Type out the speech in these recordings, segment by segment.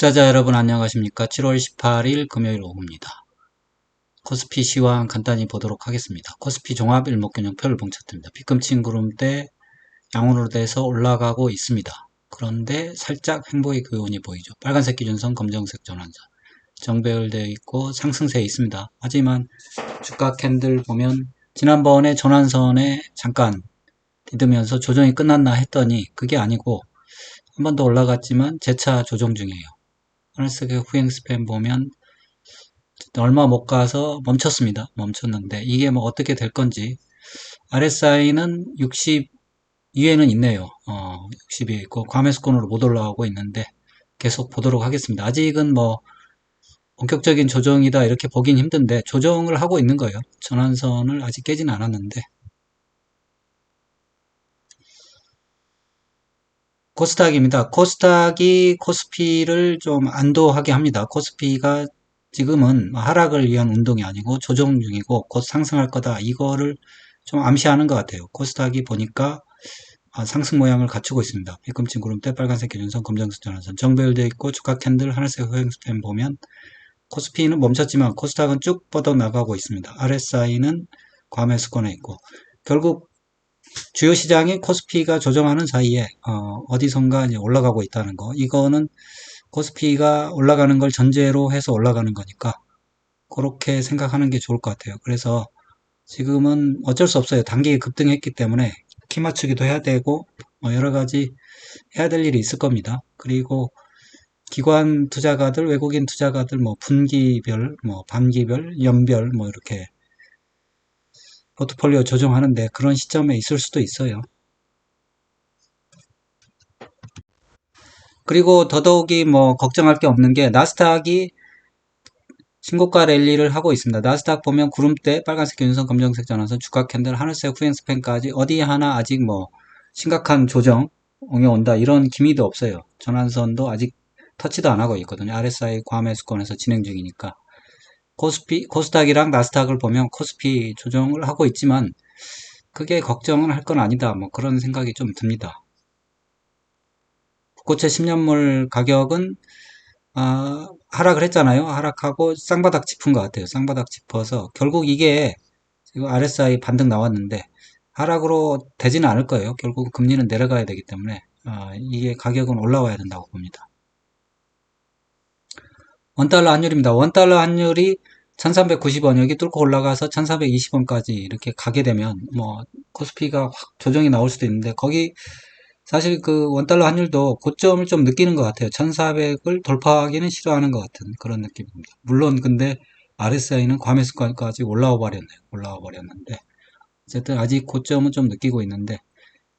투자자 여러분 안녕하십니까? 7월 18일 금요일 오후입니다. 코스피 시황 간단히 보도록 하겠습니다. 코스피 종합 일목균형 표를 봉착됩니다. 비금친 구름대 양호로 돼서 올라가고 있습니다. 그런데 살짝 행보의 교훈이 보이죠. 빨간색 기준선, 검정색 전환선. 정배열되어 있고 상승세에 있습니다. 하지만 주가 캔들 보면 지난번에 전환선에 잠깐 디드면서 조정이 끝났나 했더니 그게 아니고 한 번 더 올라갔지만 재차 조정 중이에요. 하늘색의 후행 스팸 보면 얼마 못 가서 멈췄습니다. 멈췄는데 이게 뭐 어떻게 될 건지 RSI는 60 위에는 있네요. 어, 60이 있고 과매수권으로 못 올라가고 있는데 계속 보도록 하겠습니다. 아직은 뭐 본격적인 조정이다 이렇게 보긴 힘든데 조정을 하고 있는 거예요. 전환선을 아직 깨진 않았는데 코스닥입니다. 코스닥이 코스피를 좀 안도하게 합니다. 코스피가 지금은 하락을 위한 운동이 아니고 조정 중이고 곧 상승할 거다. 이거를 좀 암시하는 것 같아요. 코스닥이 보니까 아, 상승 모양을 갖추고 있습니다. 비금친 구름대, 빨간색 기준선, 검정색 전환선, 정배열되어 있고 주가 캔들, 하늘색 호행 스팸 보면 코스피는 멈췄지만 코스닥은 쭉 뻗어 나가고 있습니다. RSI는 과매 수권에 있고 결국 주요 시장이 코스피가 조정하는 사이에 어, 디선가 올라가고 있다는 거. 이거는 코스피가 올라가는 걸 전제로 해서 올라가는 거니까 그렇게 생각하는 게 좋을 것 같아요. 그래서 지금은 어쩔 수 없어요. 단기 급등했기 때문에 키 맞추기도 해야 되고 뭐 여러 가지 해야 될 일이 있을 겁니다. 그리고 기관 투자가들, 외국인 투자가들 뭐 분기별, 뭐 반기별, 연별 뭐 이렇게 포트폴리오 조정하는데 그런 시점에 있을 수도 있어요. 그리고 더더욱이 뭐 걱정할 게 없는 게 나스닥이 신고가 랠리를 하고 있습니다. 나스닥 보면 구름대 빨간색 균선 검정색 전환선 주가 캔들 하늘색 후행 스팬까지 어디 하나 아직 뭐 심각한 조정 옹여온다 이런 기미도 없어요. 전환선도 아직 터치도 안 하고 있거든요. RSI 과매 수권에서 진행 중이니까. 코스피, 코스닥이랑 나스닥을 보면 코스피 조정을 하고 있지만 그게 걱정을 할건 아니다. 뭐 그런 생각이 좀 듭니다. 국고채 10년물 가격은 아, 하락을 했잖아요. 하락하고 쌍바닥 짚은 것 같아요. 쌍바닥 짚어서 결국 이게 지금 RSI 반등 나왔는데 하락으로 되지는 않을 거예요. 결국 금리는 내려가야 되기 때문에 아, 이게 가격은 올라와야 된다고 봅니다. 원달러 환율입니다. 원달러 환율이 1390원 여기 뚫고 올라가서 1420원까지 이렇게 가게 되면 뭐 코스피가 확 조정이 나올 수도 있는데 거기 사실 그 원달러 환율도 고점을 좀 느끼는 것 같아요. 1400을 돌파하기는 싫어하는 것 같은 그런 느낌입니다. 물론 근데 RSI는 과매수까지 올라와 버렸네요. 올라와 버렸는데 어쨌든 아직 고점은 좀 느끼고 있는데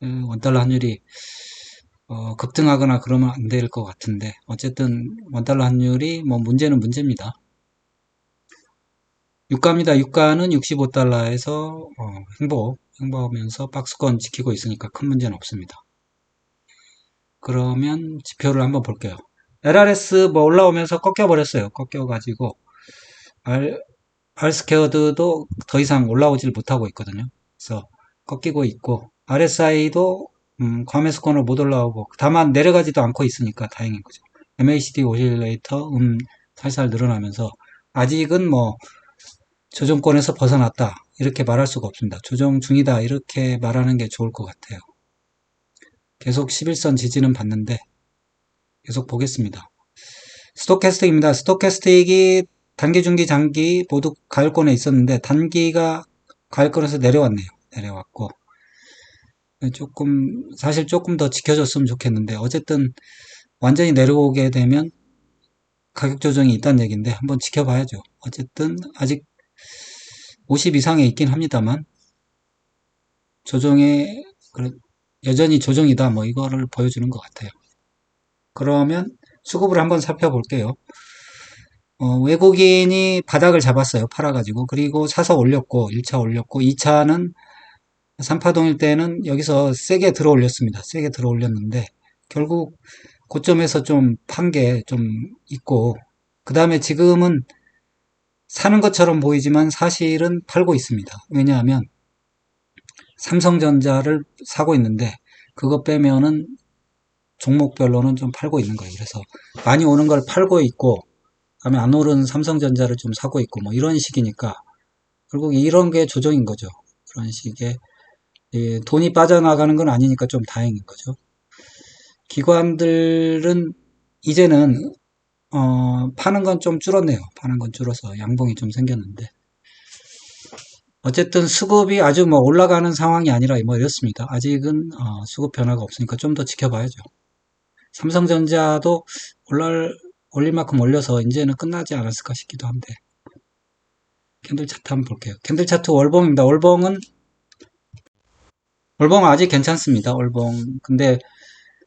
그 원달러 환율이 어, 급등하거나 그러면 안 될 것 같은데 어쨌든 원달러 환율이 뭐 문제는 문제입니다. 유가입니다. 유가는 65달러에서 어, 행보, 행보하면서 박스권 지키고 있으니까 큰 문제는 없습니다. 그러면 지표를 한번 볼게요. LRS 뭐 올라오면서 꺾여버렸어요. 꺾여가지고 R, R스퀘어드도 더 이상 올라오질 못하고 있거든요. 그래서 꺾이고 있고 RSI도 음, 과매수권으로 못 올라오고 다만 내려가지도 않고 있으니까 다행인 거죠. MACD 오실레이터 음 살살 늘어나면서 아직은 뭐 조정권에서 벗어났다 이렇게 말할 수가 없습니다. 조정 중이다 이렇게 말하는 게 좋을 것 같아요. 계속 11선 지지는 받는데 계속 보겠습니다. 스토캐스틱입니다. 스토캐스틱이 단기, 중기, 장기 모두 가을권에 있었는데 단기가 가을권에서 내려왔네요. 내려왔고 조금 사실 조금 더 지켜줬으면 좋겠는데 어쨌든 완전히 내려오게 되면 가격 조정이 있다는 얘기인데 한번 지켜봐야죠. 어쨌든 아직 50 이상에 있긴 합니다만 조정에 여전히 조정이다 뭐 이거를 보여주는 것 같아요. 그러면 수급을 한번 살펴볼게요. 어, 외국인이 바닥을 잡았어요. 팔아가지고 그리고 사서 올렸고 1차 올렸고 2차는 3파동일 때는 여기서 세게 들어 올렸습니다. 세게 들어 올렸는데 결국 고점에서 좀 판 게 좀 있고 그 다음에 지금은 사는 것처럼 보이지만 사실은 팔고 있습니다. 왜냐하면 삼성전자를 사고 있는데 그거 빼면은 종목별로는 좀 팔고 있는 거예요. 그래서 많이 오는 걸 팔고 있고, 그다음에 안 오른 삼성전자를 좀 사고 있고, 뭐 이런 식이니까 결국 이런 게 조정인 거죠. 그런 식의 예, 돈이 빠져나가는 건 아니니까 좀 다행인 거죠. 기관들은 이제는 어, 파는 건 좀 줄었네요. 파는 건 줄어서 양봉이 좀 생겼는데 어쨌든 수급이 아주 뭐 올라가는 상황이 아니라 뭐 이렇습니다. 아직은 어, 수급 변화가 없으니까 좀 더 지켜봐야죠. 삼성전자도 올랄 올릴 만큼 올려서 이제는 끝나지 않았을까 싶기도 한데 캔들 차트 한번 볼게요. 캔들 차트 월봉입니다. 월봉은 월봉은 아직 괜찮습니다. 월봉 근데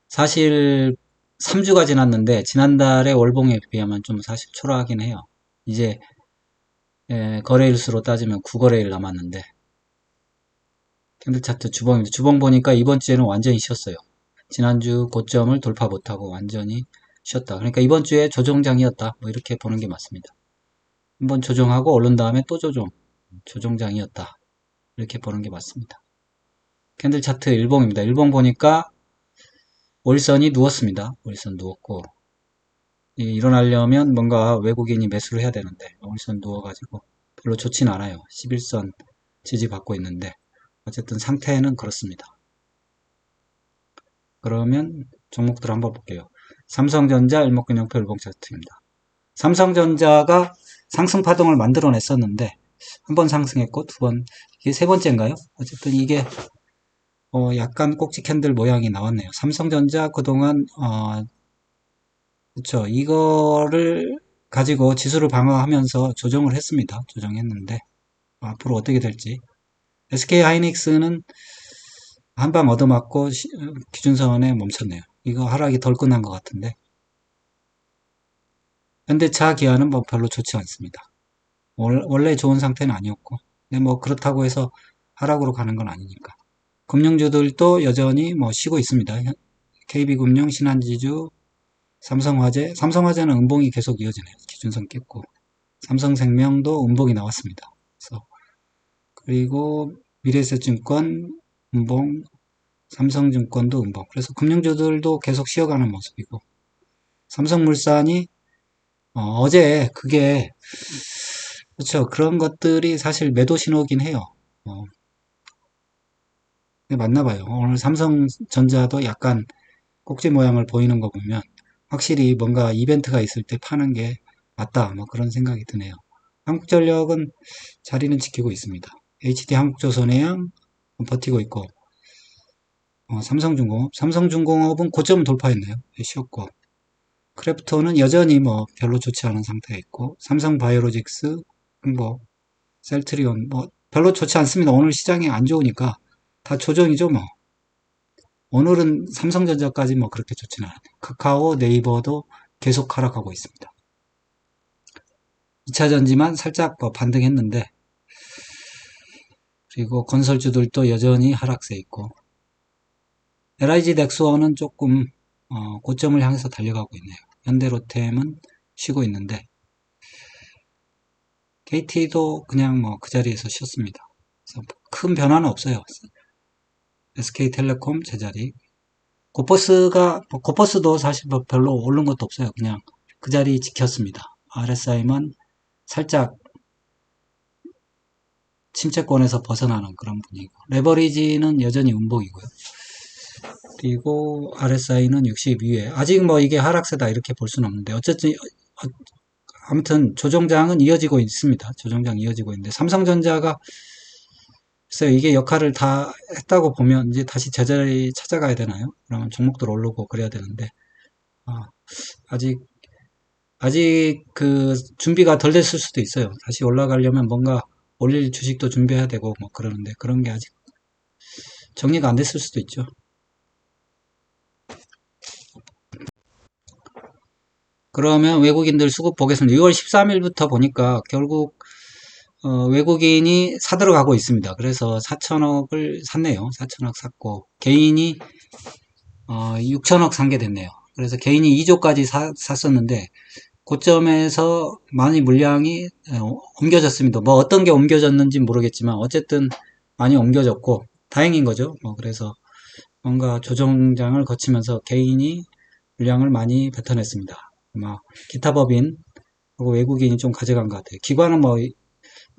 사실 3주가 지났는데 지난달에 월봉에 비하면 좀 사실 초라하긴 해요. 이제 예, 거래일수로 따지면 9거래일 남았는데 캔들 차트 주봉입니다. 주봉 보니까 이번 주에는 완전히 쉬었어요. 지난주 고점을 돌파 못하고 완전히 쉬었다. 그러니까 이번 주에 조정장이었다. 뭐 이렇게 보는 게 맞습니다. 한번 조정하고 오른 다음에 또 조정, 조정장이었다. 이렇게 보는 게 맞습니다. 캔들 차트 일봉입니다. 일봉 보니까 월선이 누웠습니다. 월선 누웠고 이 일어나려면 뭔가 외국인이 매수를 해야 되는데 월선 누워가지고 별로 좋진 않아요. 11선 지지받고 있는데 어쨌든 상태는 그렇습니다. 그러면 종목들 한번 볼게요. 삼성전자 일목균형표 일봉 차트입니다. 삼성전자가 상승 파동을 만들어냈었는데 한 번 상승했고 두 번 이게 세 번째인가요? 어쨌든 이게 어, 약간 꼭지 캔들 모양이 나왔네요. 삼성전자 그동안 어, 그쵸 이거를 가지고 지수를 방어하면서 조정을 했습니다. 조정했는데 앞으로 어떻게 될지 SK 하이닉스는 한 방 얻어맞고 시- 기준선에 멈췄네요. 이거 하락이 덜 끝난 것 같은데 현대차 기아는 뭐 별로 좋지 않습니다. 월- 원래 좋은 상태는 아니었고 근데 뭐 그렇다고 해서 하락으로 가는 건 아니니까 금융주들도 여전히 뭐 쉬고 있습니다. KB금융, 신한지주, 삼성화재, 삼성화재는 음봉이 계속 이어지네요. 기준선 깼고 삼성생명도 음봉이 나왔습니다. 그래서 그리고 미래에셋증권 음봉, 삼성증권도 음봉. 그래서 금융주들도 계속 쉬어가는 모습이고 삼성물산이 어, 제 그게 그렇죠. 그런 것들이 사실 매도 신호긴 해요. 어, 네, 맞나 봐요. 오늘 삼성전자도 약간 꼭지 모양을 보이는 거 보면 확실히 뭔가 이벤트가 있을 때 파는 게 맞다. 뭐 그런 생각이 드네요. 한국전력은 자리는 지키고 있습니다. HD 한국조선해양 버티고 있고 어, 삼성중공업, 삼성중공업은 고점 돌파했네요. 쉬었고 크래프톤은 여전히 뭐 별로 좋지 않은 상태에 있고 삼성바이오로직스, 뭐 셀트리온 뭐 별로 좋지 않습니다. 오늘 시장이 안 좋으니까 다 조정이죠 뭐. 오늘은 삼성전자까지 뭐 그렇게 좋지는 않아요. 카카오, 네이버도 계속 하락하고 있습니다. 2차전지만 살짝 뭐 반등했는데 그리고 건설주들도 여전히 하락세 있고 LIG 넥스원은 조금 어, 고점을 향해서 달려가고 있네요. 현대로템은 쉬고 있는데 KT도 그냥 뭐 그 자리에서 쉬었습니다. 그래서 큰 변화는 없어요. SK텔레콤 제자리. 고퍼스가, 뭐 고퍼스도 사실 뭐 별로 오른 것도 없어요. 그냥 그 자리 지켰습니다. RSI만 살짝 침체권에서 벗어나는 그런 분위기고. 레버리지는 여전히 음봉이고요. 그리고 RSI는 60 위에. 아직 뭐 이게 하락세다 이렇게 볼 수는 없는데, 어쨌든, 어, 아무튼 조정장은 이어지고 있습니다. 조정장 이어지고 있는데, 삼성전자가 글쎄요, 이게 역할을 다 했다고 보면 이제 다시 제자리 찾아가야 되나요? 그러면 종목들 오르고 그래야 되는데, 아, 아직, 아직 그 준비가 덜 됐을 수도 있어요. 다시 올라가려면 뭔가 올릴 주식도 준비해야 되고 뭐 그러는데, 그런 게 아직 정리가 안 됐을 수도 있죠. 그러면 외국인들 수급 보겠습니다. 6월 13일부터 보니까 결국 어, 외국인이 사들어 가고 있습니다. 그래서 4천억을 샀네요. 4천억 샀고 개인이 어, 6천억 산 게 됐네요. 그래서 개인이 2조까지 사, 샀었는데 고점에서 많이 물량이 어, 옮겨졌습니다. 뭐 어떤 게 옮겨졌는지 모르겠지만 어쨌든 많이 옮겨졌고 다행인 거죠. 뭐 그래서 뭔가 조정장을 거치면서 개인이 물량을 많이 뱉어냈습니다. 아마 기타 법인 외국인이 좀 가져간 것 같아요. 기관은 뭐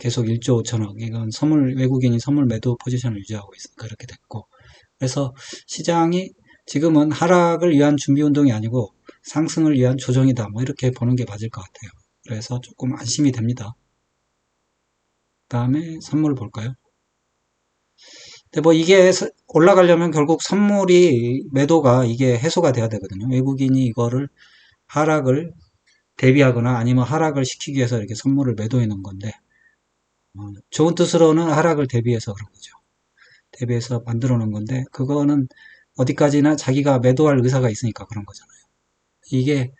계속 1조 5천억 이건 선물 외국인이 선물 매도 포지션을 유지하고 있으니까 그렇게 됐고 그래서 시장이 지금은 하락을 위한 준비 운동이 아니고 상승을 위한 조정이다 뭐 이렇게 보는 게 맞을 것 같아요. 그래서 조금 안심이 됩니다. 다음에 선물 볼까요? 근데 뭐 이게 서- 올라가려면 결국 선물이 매도가 이게 해소가 돼야 되거든요. 외국인이 이거를 하락을 대비하거나 아니면 하락을 시키기 위해서 이렇게 선물을 매도해 놓은 건데 어, 좋은 뜻으로는 하락을 대비해서 그런 거죠. 대비해서 만들어 놓은 건데 그거는 어디까지나 자기가 매도할 의사가 있으니까 그런 거잖아요. 이게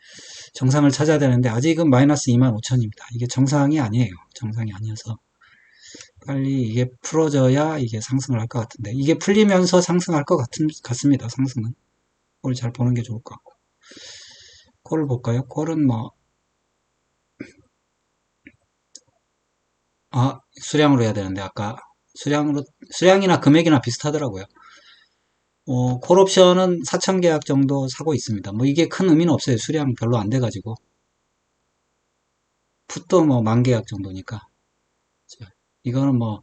정상을 찾아야 되는데 아직은 마이너스 2만 5천입니다. 이게 정상이 아니에요. 정상이 아니어서 빨리 이게 풀어져야 이게 상승을 할 것 같은데 이게 풀리면서 상승할 것 같은, 같습니다. 상승은 그걸 잘 보는 게 좋을 것 같고 콜을 볼까요? 콜은 뭐 아, 수량으로 해야 되는데 아까 수량으로 수량이나 금액이나 비슷하더라고요. 어, 콜옵션은 4천 계약 정도 사고 있습니다. 뭐 이게 큰 의미는 없어요. 수량 별로 안 돼가지고 풋도 뭐 만 계약 정도니까 자, 이거는 뭐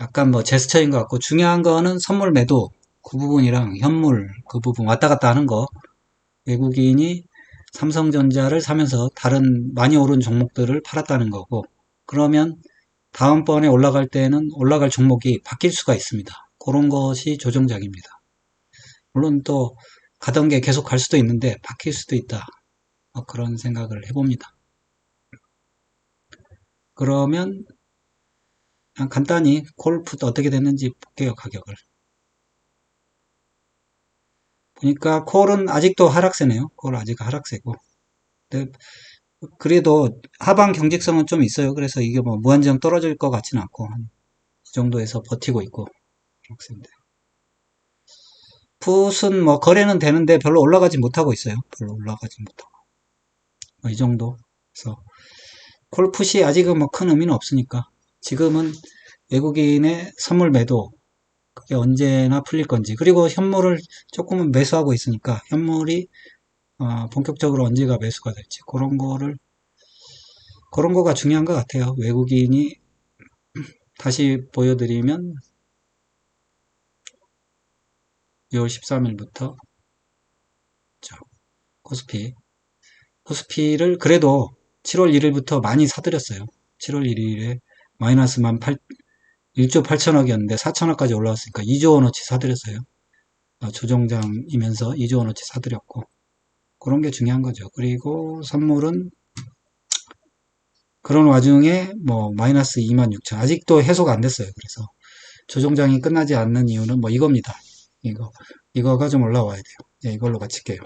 약간 뭐 제스처인 것 같고 중요한 거는 선물 매도 그 부분이랑 현물 그 부분 왔다 갔다 하는 거 외국인이 삼성전자를 사면서 다른 많이 오른 종목들을 팔았다는 거고 그러면 다음번에 올라갈 때는 올라갈 종목이 바뀔 수가 있습니다. 그런 것이 조정작입니다. 물론 또 가던 게 계속 갈 수도 있는데 바뀔 수도 있다. 뭐 그런 생각을 해봅니다. 그러면 간단히 콜풋 어떻게 됐는지 볼게요. 가격을. 보니까 콜은 아직도 하락세네요. 콜 아직 하락세고. 그래도 하방 경직성은 좀 있어요. 그래서 이게 뭐 무한정 떨어질 것 같지는 않고 한이 정도에서 버티고 있고 하락세인데. 풋은 뭐 거래는 되는데 별로 올라가지 못하고 있어요. 별로 올라가지 못하고. 뭐 이 정도. 그래서 콜풋이 아직은 뭐 큰 의미는 없으니까 지금은 외국인의 선물 매도 그게 언제나 풀릴 건지 그리고 현물을 조금은 매수하고 있으니까 현물이 어, 본격적으로 언제가 매수가 될지 그런 거를 그런 거가 중요한 것 같아요. 외국인이 다시 보여드리면 6월 13일부터 코스피 코스피를 그래도 7월 1일부터 많이 사들였어요. 7월 1일에 마이너스만 8, 1조 8천억이었는데 4천억까지 올라왔으니까 2조 원어치 사들였어요. 어, 조정장이면서 2조 원어치 사들였고 그런 게 중요한 거죠. 그리고 선물은 그런 와중에 뭐 마이너스 2만 6천 아직도 해소가 안 됐어요. 그래서 조정장이 끝나지 않는 이유는 뭐 이겁니다. 이거 이거가 좀 올라와야 돼요. 예, 이걸로 마칠게요.